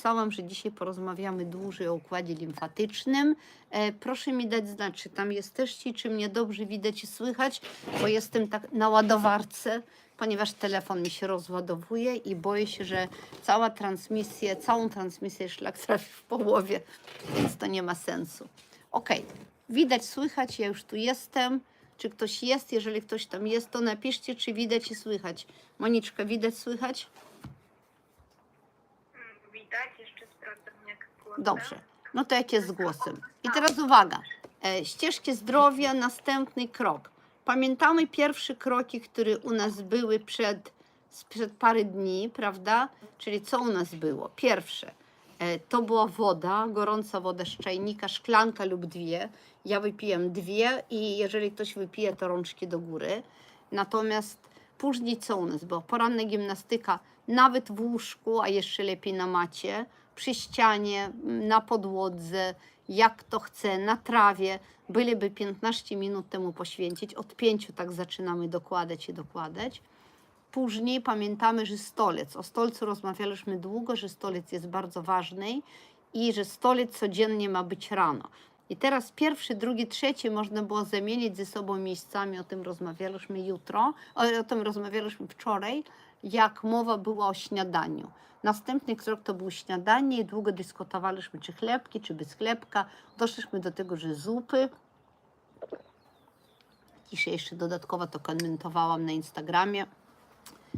obiecałam, że dzisiaj porozmawiamy dłużej o układzie limfatycznym. E, proszę mi dać znać, czy tam jesteście, czy mnie dobrze widać i słychać, bo jestem tak na ładowarce, ponieważ telefon mi się rozładowuje i boję się, że cała transmisja, całą transmisję szlak trafi w połowie, więc to nie ma sensu. Ok, widać, słychać, ja już tu jestem. Czy ktoś jest? Jeżeli ktoś tam jest, to napiszcie, czy widać i słychać. Moniczka, widać, słychać? Mm, Widać, jeszcze sprawdzam jak z głosem. Dobrze. No to jak jest z głosem? I teraz uwaga. E, ścieżki zdrowia, następny krok. Pamiętamy pierwsze kroki, które u nas były przed, sprzed parę dni, prawda? Czyli co u nas było? Pierwsze, e, to była woda, gorąca woda z czajnika, szklanka lub dwie. Ja wypiłem dwie i jeżeli ktoś wypije, to rączki do góry. Natomiast później co u nas było? Poranna gimnastyka, nawet w łóżku, a jeszcze lepiej na macie, przy ścianie, na podłodze, jak kto chce, na trawie. Byliby 15 minut temu poświęcić. Od 5 tak zaczynamy dokładać i dokładać. Później pamiętamy, że stolec. O stolcu rozmawialiśmy długo, że stolec jest bardzo ważny i że stolec codziennie ma być rano. I teraz pierwszy, drugi, trzeci można było zamienić ze sobą miejscami. O tym rozmawialiśmy jutro, o, o tym rozmawialiśmy wczoraj, jak mowa była o śniadaniu. Następny krok to był śniadanie i długo dyskutowaliśmy, czy chlebki, czy bez chlebka. Doszliśmy do tego, że zupy. Dzisiaj jeszcze dodatkowo to komentowałam na Instagramie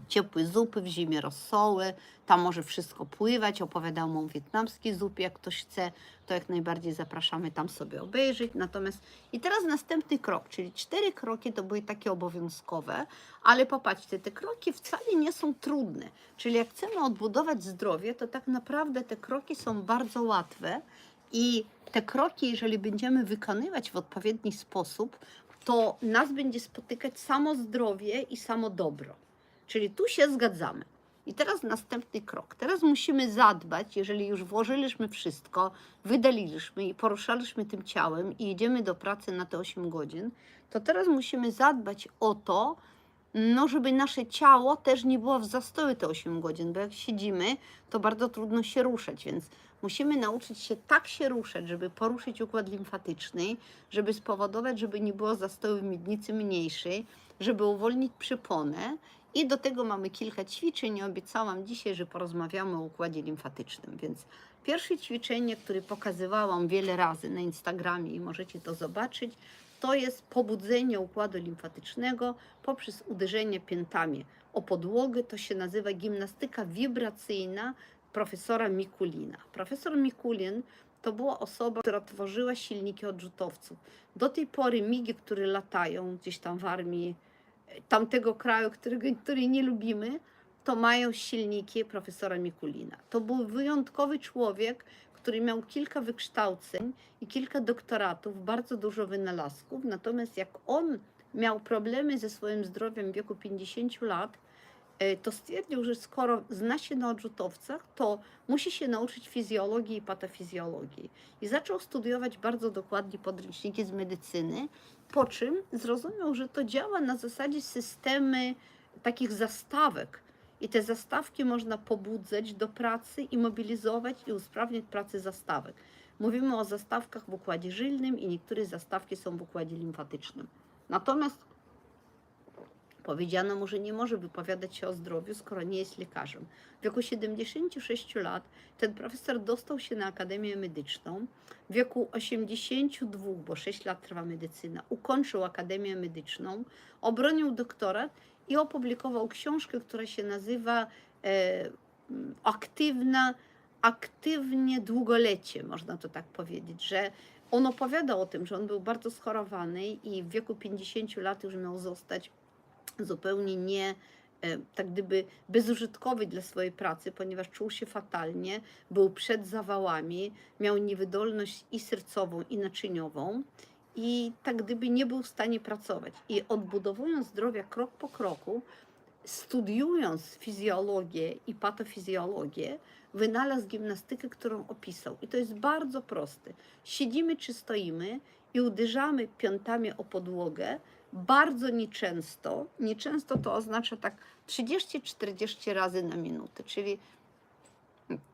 ciepłe zupy, w zimie rosoły, tam może wszystko pływać. Opowiadałam o wietnamskiej zupie, jak ktoś chce, to jak najbardziej zapraszamy tam sobie obejrzeć. Natomiast i teraz następny krok, czyli cztery kroki to były takie obowiązkowe, ale popatrzcie, te kroki wcale nie są trudne. Czyli jak chcemy odbudować zdrowie, to tak naprawdę te kroki są bardzo łatwe i te kroki, jeżeli będziemy wykonywać w odpowiedni sposób, to nas będzie spotykać samo zdrowie i samo dobro. Czyli tu się zgadzamy. I teraz następny krok. Teraz musimy zadbać, jeżeli już włożyliśmy wszystko, wydaliliśmy i poruszaliśmy tym ciałem i idziemy do pracy na te 8 godzin, to teraz musimy zadbać o to, no, żeby nasze ciało też nie było w zastoju te 8 godzin, bo jak siedzimy, to bardzo trudno się ruszać, więc musimy nauczyć się tak się ruszać, żeby poruszyć układ limfatyczny, żeby spowodować, żeby nie było zastoju w miednicy mniejszej, żeby uwolnić przyponę i do tego mamy kilka ćwiczeń. Obiecałam dzisiaj, że porozmawiamy o układzie limfatycznym, więc pierwsze ćwiczenie, które pokazywałam wiele razy na Instagramie i możecie to zobaczyć, to jest pobudzenie układu limfatycznego poprzez uderzenie piętami o podłogę. To się nazywa gimnastyka wibracyjna profesora Mikulina. Profesor Mikulin to była osoba, która tworzyła silniki odrzutowców. Do tej pory migi, które latają gdzieś tam w armii tamtego kraju, którego, który nie lubimy, to mają silniki profesora Mikulina. To był wyjątkowy człowiek, który miał kilka wykształceń i kilka doktoratów, bardzo dużo wynalazków. Natomiast jak on miał problemy ze swoim zdrowiem w wieku 50 lat, e, to stwierdził, że skoro zna się na odrzutowcach, to musi się nauczyć fizjologii i patofizjologii. I zaczął studiować bardzo dokładnie podręczniki z medycyny, po czym zrozumiał, że to działa na zasadzie systemy takich zastawek. I te zastawki można pobudzać do pracy i mobilizować i usprawniać pracę zastawek. Mówimy o zastawkach w układzie żylnym i niektóre zastawki są w układzie limfatycznym. Natomiast powiedziano mu, że nie może wypowiadać się o zdrowiu, skoro nie jest lekarzem. W wieku 76 lat ten profesor dostał się na Akademię Medyczną. W wieku 82, bo 6 lat trwa medycyna, ukończył Akademię Medyczną, obronił doktorat i opublikował książkę, która się nazywa e, Aktywna, Aktywnie Długolecie, można to tak powiedzieć, że on opowiadał o tym, że on był bardzo schorowany i w wieku 50 lat już miał zostać zupełnie nie, e, tak gdyby bezużytkowy dla swojej pracy, ponieważ czuł się fatalnie, był przed zawałami, miał niewydolność i sercową, i naczyniową i tak gdyby nie był w stanie pracować. I odbudowując zdrowia krok po kroku, studiując fizjologię i patofizjologię, wynalazł gimnastykę, którą opisał. I to jest bardzo proste. Siedzimy czy stoimy i uderzamy piątami o podłogę, bardzo nieczęsto. Nieczęsto to oznacza tak 30-40 razy na minutę, czyli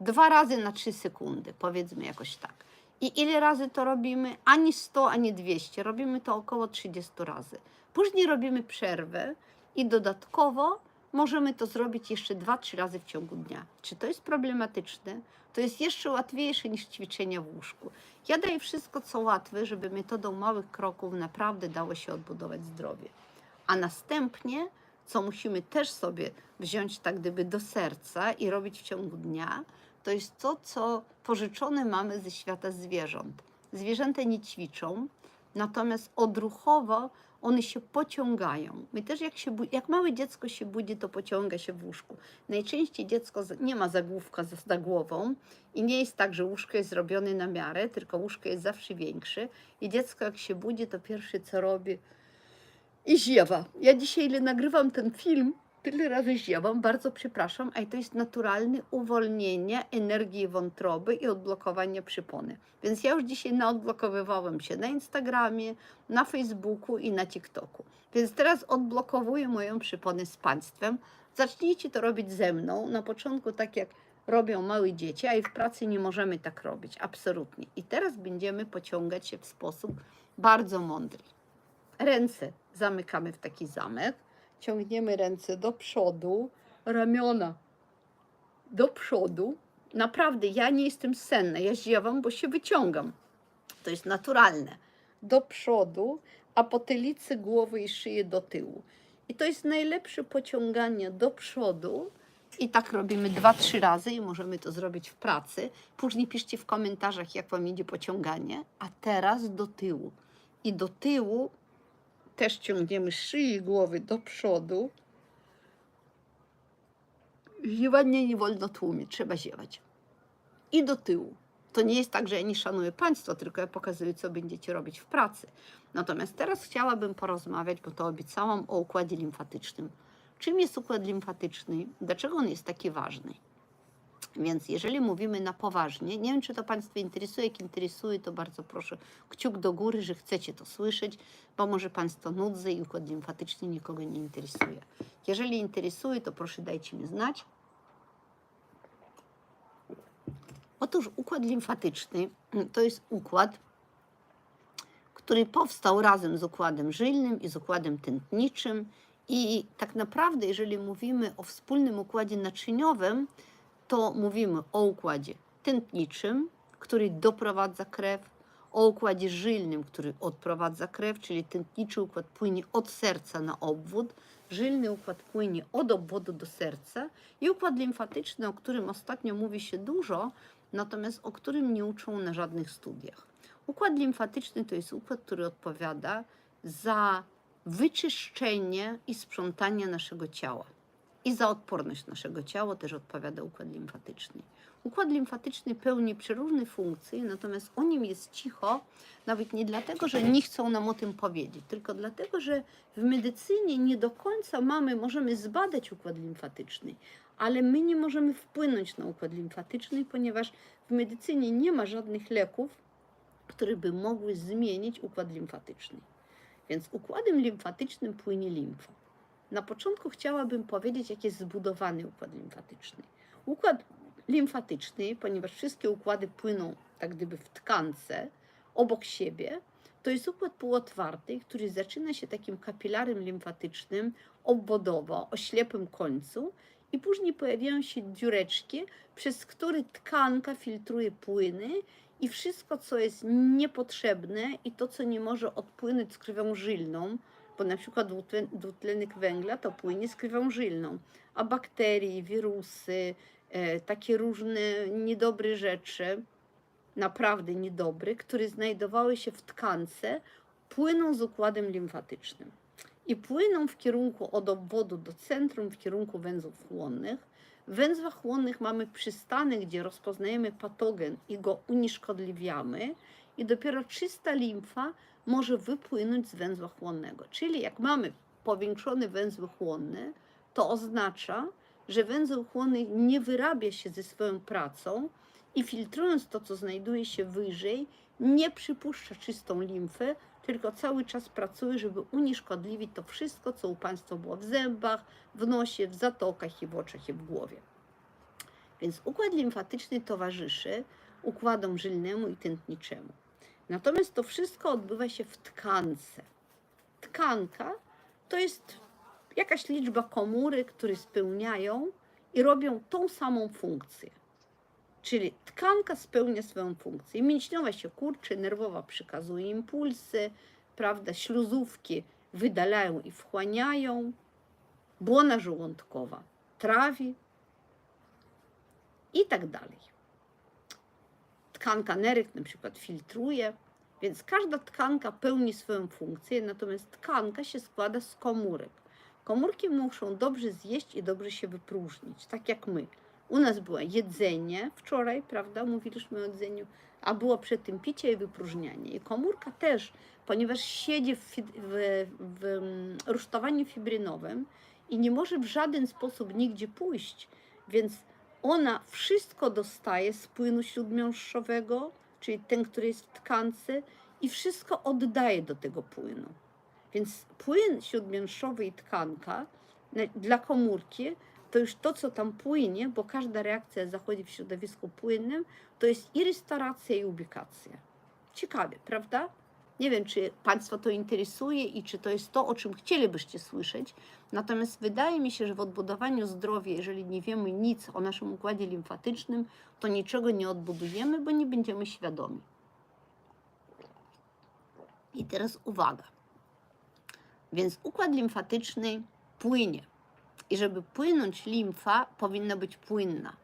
Dwa razy na trzy sekundy, powiedzmy jakoś tak. I ile razy to robimy? Ani 100, ani 200. Robimy to około 30 razy. Później robimy przerwę i dodatkowo możemy to zrobić jeszcze 2-3 razy w ciągu dnia. Czy to jest problematyczne? To jest jeszcze łatwiejsze niż ćwiczenia w łóżku. Ja daję wszystko, co łatwe, żeby metodą małych kroków naprawdę dało się odbudować zdrowie. A następnie, co musimy też sobie wziąć tak gdyby do serca i robić w ciągu dnia, to jest to, co pożyczone mamy ze świata zwierząt. Zwierzęta nie ćwiczą, natomiast odruchowo one się pociągają. My też jak, się, jak małe dziecko się budzi, to pociąga się w łóżku. Najczęściej dziecko nie ma zagłówka za, za głową i nie jest tak, że łóżko jest zrobione na miarę, tylko łóżko jest zawsze większe i dziecko jak się budzi, to pierwsze co robi i ziewa. Ja dzisiaj, ile nagrywam ten film, tyle razy ziewam, bardzo przepraszam, ale to jest naturalne uwolnienie energii wątroby i odblokowanie przypony. Więc ja już dzisiaj naodblokowywałam się na Instagramie, na Facebooku i na TikToku. Więc teraz odblokowuję moją przyponę z Państwem. Zacznijcie to robić ze mną. Na początku tak jak robią małe dzieci, a i w pracy nie możemy tak robić, absolutnie. I teraz będziemy pociągać się w sposób bardzo mądry. Ręce zamykamy w taki zamek, ciągniemy ręce do przodu, ramiona do przodu. Naprawdę, ja nie jestem senna, ja ziewam, bo się wyciągam. To jest naturalne. Do przodu, a potylicy głowy i szyję do tyłu. I to jest najlepsze pociąganie do przodu. I tak robimy dwa, trzy razy i możemy to zrobić w pracy. Później piszcie w komentarzach, jak Wam idzie pociąganie. A teraz do tyłu. I do tyłu też ciągniemy szyję i głowy do przodu. Ziewanie nie wolno tłumić, trzeba ziewać. I do tyłu. To nie jest tak, że ja nie szanuję Państwa, tylko ja pokazuję, co będziecie robić w pracy. Natomiast teraz chciałabym porozmawiać, bo to obiecałam, o układzie limfatycznym. Czym jest układ limfatyczny? Dlaczego on jest taki ważny? Więc jeżeli mówimy na poważnie, nie wiem, czy to Państwa interesuje, jak interesuje, to bardzo proszę kciuk do góry, że chcecie to słyszeć, bo może Państwo nudzę i układ limfatyczny nikogo nie interesuje. Jeżeli interesuje, to proszę dajcie mi znać. Otóż układ limfatyczny to jest układ, który powstał razem z układem żylnym i z układem tętniczym. I tak naprawdę, jeżeli mówimy o wspólnym układzie naczyniowym, to mówimy o układzie tętniczym, który doprowadza krew, o układzie żylnym, który odprowadza krew, czyli tętniczy układ płynie od serca na obwód, żylny układ płynie od obwodu do serca i układ limfatyczny, o którym ostatnio mówi się dużo, natomiast o którym nie uczą na żadnych studiach. Układ limfatyczny to jest układ, który odpowiada za wyczyszczenie i sprzątanie naszego ciała. I za odporność naszego ciała też odpowiada układ limfatyczny. Układ limfatyczny pełni przeróżne funkcje, natomiast o nim jest cicho, nawet nie dlatego, że nie chcą nam o tym powiedzieć, tylko dlatego, że w medycynie nie do końca mamy, możemy zbadać układ limfatyczny, ale my nie możemy wpłynąć na układ limfatyczny, ponieważ w medycynie nie ma żadnych leków, które by mogły zmienić układ limfatyczny. Więc układem limfatycznym płynie limfa. Na początku chciałabym powiedzieć, jak jest zbudowany układ limfatyczny. Układ limfatyczny, ponieważ wszystkie układy płyną tak gdyby w tkance obok siebie, to jest układ półotwarty, który zaczyna się takim kapilarem limfatycznym obwodowo, o ślepym końcu i później pojawiają się dziureczki, przez które tkanka filtruje płyny i wszystko, co jest niepotrzebne i to, co nie może odpłynąć z krwią żylną, bo na przykład dwutlen- dwutlenek węgla to płynie z krwią żylną, a bakterie, wirusy, e, takie różne niedobre rzeczy, naprawdę niedobre, które znajdowały się w tkance, płyną z układem limfatycznym. I płyną w kierunku od obwodu do centrum, w kierunku węzłów chłonnych. W węzłach chłonnych mamy przystanek, gdzie rozpoznajemy patogen i go unieszkodliwiamy, i dopiero czysta limfa może wypłynąć z węzła chłonnego. Czyli jak mamy powiększone węzły chłonne, to oznacza, że węzeł chłonny nie wyrabia się ze swoją pracą i filtrując to, co znajduje się wyżej, nie przypuszcza czystą limfę, tylko cały czas pracuje, żeby unieszkodliwić to wszystko, co u Państwa było w zębach, w nosie, w zatokach i w oczach i w głowie. Więc układ limfatyczny towarzyszy układom żylnemu i tętniczemu. Natomiast to wszystko odbywa się w tkance. Tkanka to jest jakaś liczba komórek, które spełniają i robią tą samą funkcję. Czyli tkanka spełnia swoją funkcję. Mięśniowa się kurczy, nerwowa przekazuje impulsy, prawda, śluzówki wydalają i wchłaniają, błona żołądkowa trawi i tak dalej. Tkanka nerek na przykład filtruje, więc każda tkanka pełni swoją funkcję, natomiast tkanka się składa z komórek. Komórki muszą dobrze zjeść i dobrze się wypróżnić, tak jak my. U nas było jedzenie wczoraj, prawda? Mówiliśmy o jedzeniu, a było przed tym picie i wypróżnianie. I komórka też, ponieważ siedzi w, w, w mm, rusztowaniu fibrynowym i nie może w żaden sposób nigdzie pójść, więc ona wszystko dostaje z płynu śródmiąższowego, czyli ten, który jest w tkance, i wszystko oddaje do tego płynu. Więc płyn śródmiąższowy i tkanka dla komórki to już to, co tam płynie, bo każda reakcja zachodzi w środowisku płynnym, to jest i restauracja, i ubikacja. Ciekawie, prawda? Nie wiem, czy Państwa to interesuje i czy to jest to, o czym chcielibyście słyszeć. Natomiast wydaje mi się, że w odbudowaniu zdrowia, jeżeli nie wiemy nic o naszym układzie limfatycznym, to niczego nie odbudujemy, bo nie będziemy świadomi. I teraz uwaga. Więc układ limfatyczny płynie. I żeby płynąć limfa, powinna być płynna,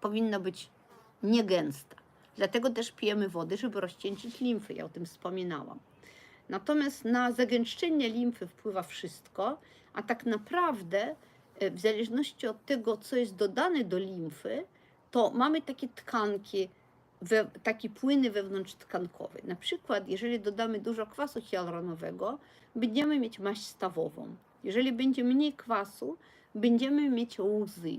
powinna być niegęsta. Dlatego też pijemy wody, żeby rozcieńczyć limfy. Ja o tym wspominałam. Natomiast na zagęszczenie limfy wpływa wszystko, a tak naprawdę e, w zależności od tego, co jest dodane do limfy, to mamy takie tkanki, we, takie płyny wewnątrztkankowe. Na przykład, jeżeli dodamy dużo kwasu hialuronowego, będziemy mieć maść stawową. Jeżeli będzie mniej kwasu, będziemy mieć łzy.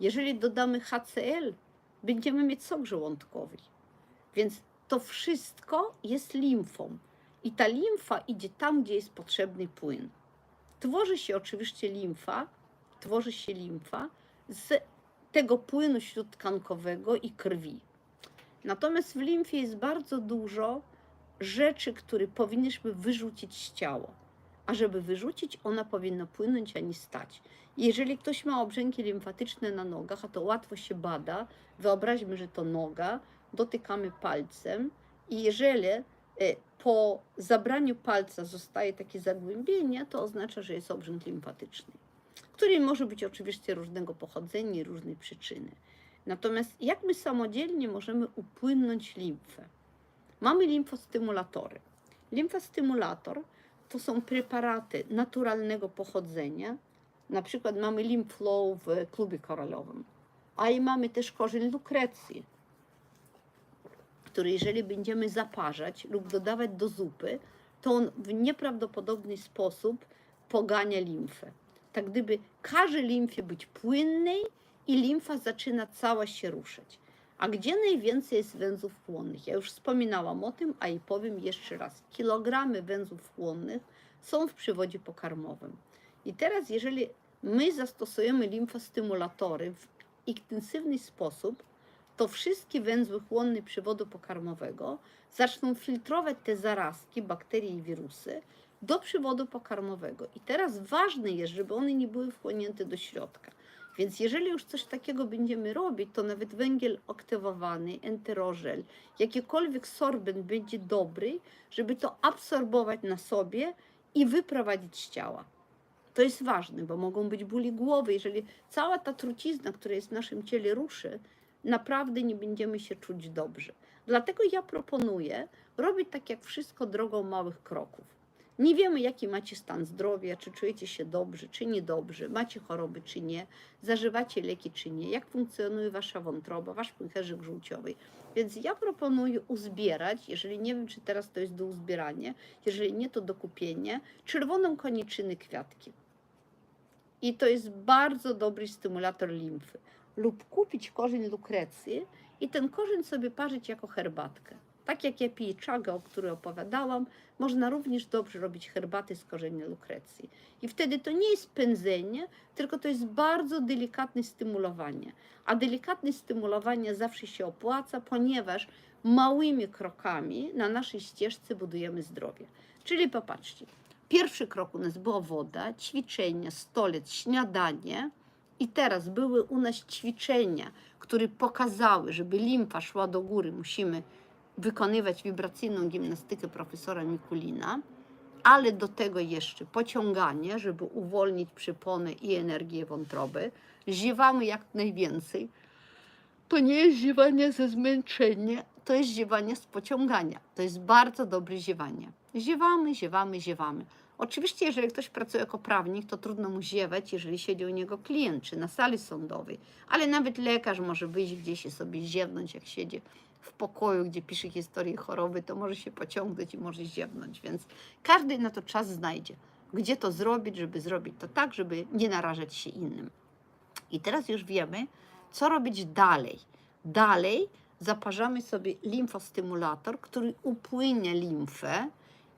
Jeżeli dodamy HCl, będziemy mieć sok żołądkowy. Więc to wszystko jest limfą. I ta limfa idzie tam, gdzie jest potrzebny płyn. Tworzy się oczywiście limfa, tworzy się limfa z tego płynu śródtkankowego i krwi. Natomiast w limfie jest bardzo dużo rzeczy, które powinniśmy wyrzucić z ciała. A żeby wyrzucić, ona powinna płynąć, a nie stać. Jeżeli ktoś ma obrzęki limfatyczne na nogach, a to łatwo się bada, wyobraźmy, że to noga, dotykamy palcem i jeżeli e, po zabraniu palca zostaje takie zagłębienie, to oznacza, że jest obrzęk limfatyczny, który może być oczywiście różnego pochodzenia i różnej przyczyny. Natomiast jak my samodzielnie możemy upłynąć limfę? Mamy limfostymulatory. Limfostymulator to są preparaty naturalnego pochodzenia. Na przykład mamy Limflow w klubie koralowym, a i mamy też korzeń lukrecji, który jeżeli będziemy zaparzać lub dodawać do zupy, to on w nieprawdopodobny sposób pogania limfę. Tak gdyby każe limfie być płynnej i limfa zaczyna cała się ruszać. A gdzie najwięcej jest węzłów chłonnych? Ja już wspominałam o tym, a i powiem jeszcze raz. Kilogramy węzłów chłonnych są w przywodzie pokarmowym. I teraz, jeżeli my zastosujemy limfostymulatory w intensywny sposób, to wszystkie węzły chłonne przywodu pokarmowego zaczną filtrować te zarazki, bakterie i wirusy do przywodu pokarmowego. I teraz ważne jest, żeby one nie były wchłonięte do środka. Więc jeżeli już coś takiego będziemy robić, to nawet węgiel aktywowany, enterożel, jakikolwiek sorbent będzie dobry, żeby to absorbować na sobie i wyprowadzić z ciała. To jest ważne, bo mogą być bóli głowy. Jeżeli cała ta trucizna, która jest w naszym ciele, ruszy, naprawdę nie będziemy się czuć dobrze. Dlatego ja proponuję robić tak jak wszystko drogą małych kroków. Nie wiemy, jaki macie stan zdrowia, czy czujecie się dobrze, czy niedobrze, macie choroby, czy nie, zażywacie leki, czy nie, jak funkcjonuje wasza wątroba, wasz pęcherzyk żółciowy. Więc ja proponuję uzbierać, jeżeli nie wiem, czy teraz to jest do uzbierania, jeżeli nie, to do kupienia, czerwoną koniczynę kwiatki. I to jest bardzo dobry stymulator limfy. Lub kupić korzeń lukrecji i ten korzeń sobie parzyć jako herbatkę. Tak jak ja piję czagę, o której opowiadałam, można również dobrze robić herbaty z korzenia lukrecji. I wtedy to nie jest pędzenie, tylko to jest bardzo delikatne stymulowanie. A delikatne stymulowanie zawsze się opłaca, ponieważ małymi krokami na naszej ścieżce budujemy zdrowie. Czyli popatrzcie, pierwszy krok u nas była woda, ćwiczenia, stolec, śniadanie. I teraz były u nas ćwiczenia, które pokazały, żeby limfa szła do góry, musimy wykonywać wibracyjną gimnastykę profesora Mikulina, ale do tego jeszcze pociąganie, żeby uwolnić przypony i energię wątroby. Ziewamy jak najwięcej. To nie jest ziewanie ze zmęczenia, to jest ziewanie z pociągania. To jest bardzo dobre ziewanie. Ziewamy, ziewamy, ziewamy. Oczywiście, jeżeli ktoś pracuje jako prawnik, to trudno mu ziewać, jeżeli siedzi u niego klient czy na sali sądowej. Ale nawet lekarz może wyjść gdzieś i sobie ziewnąć, jak siedzi w pokoju, gdzie pisze historię choroby, to może się pociągnąć i może ziewnąć. Więc każdy na to czas znajdzie, gdzie to zrobić, żeby zrobić to tak, żeby nie narażać się innym. I teraz już wiemy, co robić dalej. Dalej zaparzamy sobie limfostymulator, który upłynia limfę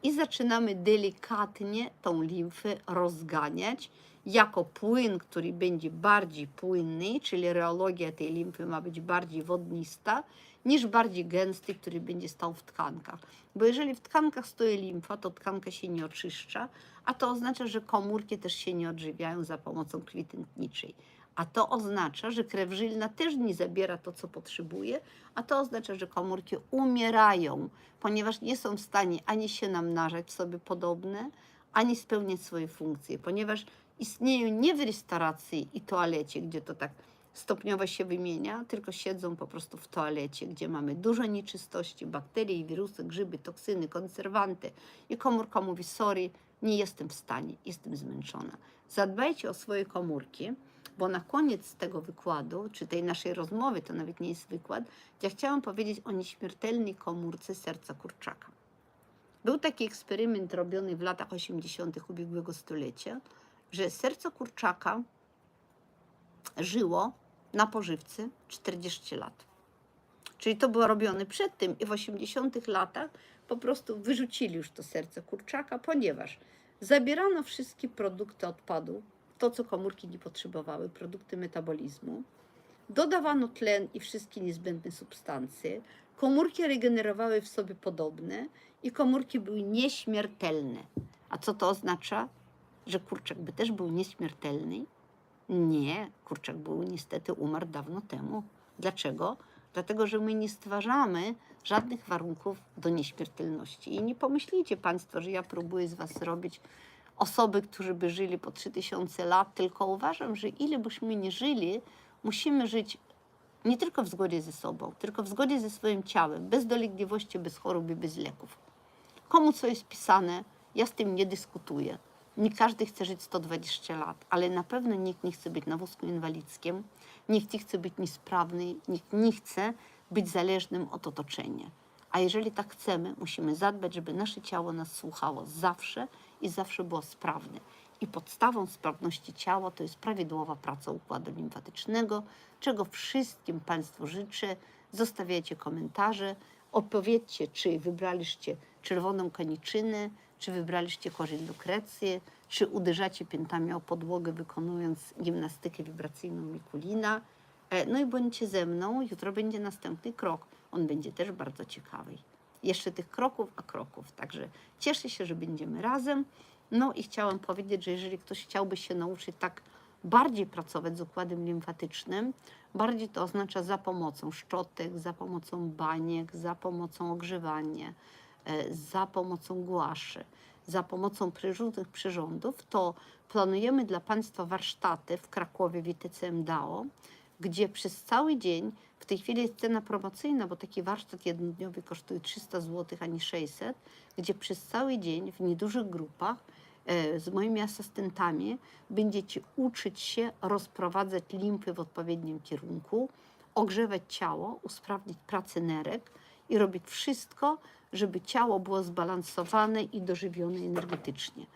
i zaczynamy delikatnie tą limfę rozganiać jako płyn, który będzie bardziej płynny, czyli reologia tej limfy ma być bardziej wodnista, niż bardziej gęsty, który będzie stał w tkankach. Bo jeżeli w tkankach stoi limfa, to tkanka się nie oczyszcza, a to oznacza, że komórki też się nie odżywiają za pomocą krwi tętniczej. A to oznacza, że krew żylna też nie zabiera to, co potrzebuje, a to oznacza, że komórki umierają, ponieważ nie są w stanie ani się namnażać w sobie podobne, ani spełniać swoje funkcje, ponieważ istnieją nie w restauracji i toalecie, gdzie to tak stopniowo się wymienia, tylko siedzą po prostu w toalecie, gdzie mamy dużo nieczystości, bakterie, wirusy, grzyby, toksyny, konserwanty i komórka mówi, sorry, nie jestem w stanie, jestem zmęczona. Zadbajcie o swoje komórki, bo na koniec tego wykładu, czy tej naszej rozmowy, to nawet nie jest wykład, ja chciałam powiedzieć o nieśmiertelnej komórce serca kurczaka. Był taki eksperyment robiony w latach 80. ubiegłego stulecia, że serce kurczaka żyło na pożywce 40 lat. Czyli to było robione przed tym i w 80 latach po prostu wyrzucili już to serce kurczaka, ponieważ zabierano wszystkie produkty odpadu, to co komórki nie potrzebowały, produkty metabolizmu, dodawano tlen i wszystkie niezbędne substancje, komórki regenerowały w sobie podobne i komórki były nieśmiertelne. A co to oznacza? Że kurczak by też był nieśmiertelny? Nie, kurczak był niestety umarł dawno temu. Dlaczego? Dlatego, że my nie stwarzamy żadnych warunków do nieśmiertelności. I nie pomyślicie Państwo, że ja próbuję z Was zrobić osoby, którzy by żyli po 3000 lat, tylko uważam, że ile byśmy nie żyli, musimy żyć nie tylko w zgodzie ze sobą, tylko w zgodzie ze swoim ciałem, bez dolegliwości, bez chorób i bez leków. Komu co jest pisane, ja z tym nie dyskutuję. Nie każdy chce żyć 120 lat, ale na pewno nikt nie chce być na wózku inwalidzkim, nikt nie chce być niesprawny, nikt nie chce być zależnym od otoczenia. A jeżeli tak chcemy, musimy zadbać, żeby nasze ciało nas słuchało zawsze i zawsze było sprawne. I podstawą sprawności ciała to jest prawidłowa praca układu limfatycznego, czego wszystkim Państwu życzę. Zostawiajcie komentarze, opowiedzcie, czy wybraliście czerwoną koniczynę, czy wybraliście korzeń lukrecję, czy uderzacie piętami o podłogę, wykonując gimnastykę wibracyjną Mikulina. E, No i bądźcie ze mną, jutro będzie następny krok. On będzie też bardzo ciekawy. Jeszcze tych kroków, a kroków. Także cieszę się, że będziemy razem. No i chciałam powiedzieć, że jeżeli ktoś chciałby się nauczyć tak bardziej pracować z układem limfatycznym, bardziej to oznacza za pomocą szczotek, za pomocą baniek, za pomocą ogrzewania, za pomocą głaszy, za pomocą różnych przyrządów, to planujemy dla Państwa warsztaty w Krakowie w ITC MDAO, gdzie przez cały dzień, w tej chwili jest cena promocyjna, bo taki warsztat jednodniowy kosztuje 300 zł, a nie 600, gdzie przez cały dzień w niedużych grupach e, z moimi asystentami będziecie uczyć się rozprowadzać limfy w odpowiednim kierunku, ogrzewać ciało, usprawnić pracę nerek i robić wszystko, żeby ciało było zbalansowane i dożywione energetycznie.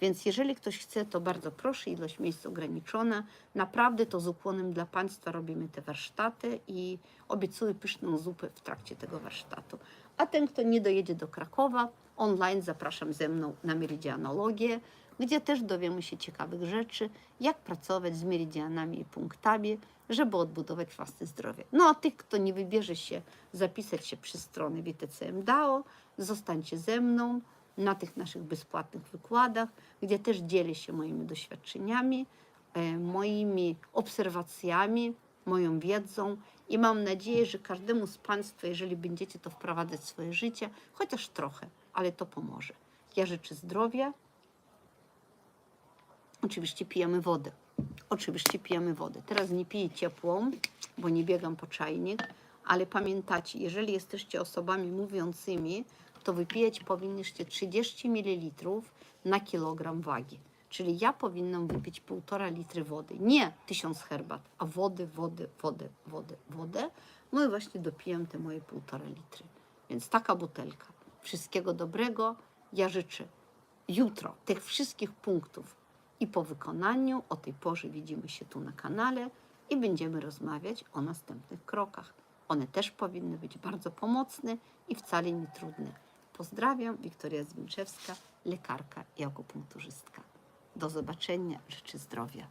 Więc jeżeli ktoś chce, to bardzo proszę, ilość miejsc ograniczona. Naprawdę to z ukłonem dla Państwa robimy te warsztaty i obiecuję pyszną zupę w trakcie tego warsztatu. A ten, kto nie dojedzie do Krakowa, online zapraszam ze mną na meridianologię, gdzie też dowiemy się ciekawych rzeczy, jak pracować z meridianami i punktami, żeby odbudować własne zdrowie. No a tych, kto nie wybierze się zapisać się przez stronę WTCM DAO, zostańcie ze mną na tych naszych bezpłatnych wykładach, gdzie też dzielę się moimi doświadczeniami, e, moimi obserwacjami, moją wiedzą i mam nadzieję, że każdemu z Państwa, jeżeli będziecie to wprowadzać w swoje życie, chociaż trochę, ale to pomoże. Ja życzę zdrowia. Oczywiście pijemy wodę. Oczywiście pijemy wodę. Teraz nie piję ciepłą, bo nie biegam po czajnik, ale pamiętacie, jeżeli jesteście osobami mówiącymi, to wypijać powinniście 30 ml na kilogram wagi. Czyli ja powinnam wypić 1,5 litry wody. Nie 1000 herbat, a wody, wody, wody, wody, wodę. No i właśnie dopijam te moje 1,5 litry. Więc taka butelka. Wszystkiego dobrego. Ja życzę jutro tych wszystkich punktów i po wykonaniu o tej porze widzimy się tu na kanale i będziemy rozmawiać o następnych krokach. One też powinny być bardzo pomocne i wcale nie trudne. Pozdrawiam, Wiktoria Zwinczewska, lekarka i akupunkturzystka. Do zobaczenia, życzę zdrowia.